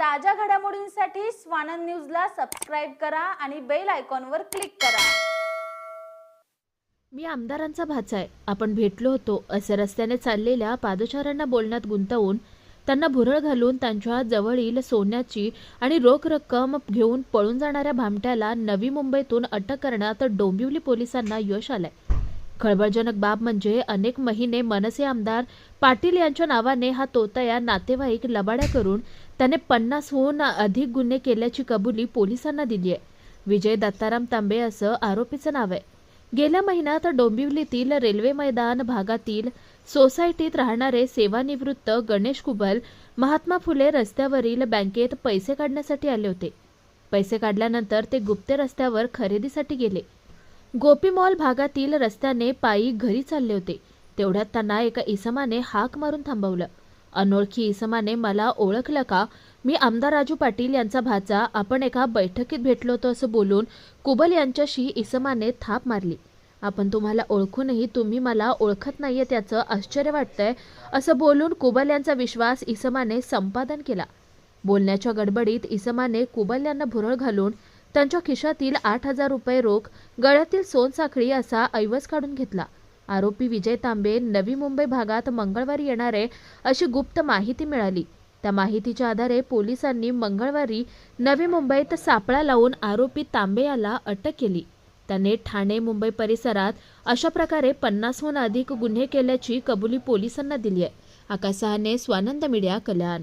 ताज्या घडामोडींसाठी स्वानंद न्यूजला सबस्क्राईब करा आणि बेल आयकॉनवर क्लिक करा. मी आमदारांचा भाचा आहे. आपण भेटलो होतो. असे रस्त्याने चाललेल्या पादचाऱ्यांना बोलण्यात गुंतवून त्यांना भुरळ घालून त्यांच्या जवळील सोन्याची आणि रोख रक्कम घेऊन पळून जाणाऱ्या भामट्याला नवी मुंबईतून अटक करण्यात डोंबिवली पोलिसांना यश आलंय. खळबळजनक बाब म्हणजे अनेक महिने मनसे आमदार पाटील यांच्या नावाने हा तोतया नातेवाईक लबाड्या करून त्याने पन्नासहून अधिक गुन्हे केल्याची कबुली पोलिसांना दिली आहे. विजय दत्ताराम तांबे असं आरोपीचं नाव आहे. गेल्या महिन्यात डोंबिवलीतील रेल्वे मैदान भागातील सोसायटीत राहणारे सेवानिवृत्त गणेश कुबल महात्मा फुले रस्त्यावरील बँकेत पैसे काढण्यासाठी आले होते. पैसे काढल्यानंतर ते गुप्ते रस्त्यावर खरेदीसाठी गेले. गोपी मॉल भागातील रस्त्याने पायी घरी चालले होते. तेवढ्यात त्यांना एका इसमाने हाक मारून थांबवलं. अनोळखी इसमाने मला ओळखलं का? मी आमदार राजू पाटील यांचा भाचा आपण एका बैठकीत भेटलो होतो असं बोलून कुबल यांच्याशी इसमाने थाप मारली. आपण तुम्हाला ओळखूनही तुम्ही मला ओळखत नाहीये त्याचं आश्चर्य वाटतंय असं बोलून कुबल यांचा विश्वास इसमाने संपादन केला. बोलण्याच्या गडबडीत इसमाने कुबल यांना भुरळ घालून त्यांच्या खिशातील आठ हजार रुपये रोख गळ्यातील सोनसाखळी असा ऐवज काढून घेतला. आरोपी विजय तांबे नवी मुंबई भागात मंगळवारी येणार आहे अशी गुप्त माहिती मिळाली. त्या माहितीच्या आधारे पोलिसांनी मंगळवारी नवी मुंबईत सापळा लावून आरोपी तांबे याला अटक केली. त्याने ठाणे मुंबई परिसरात अशा प्रकारे पन्नासहून अधिक गुन्हे केल्याची कबुली पोलिसांना दिली आहे आकाशहाने स्वानंद मीडिया कल्याण.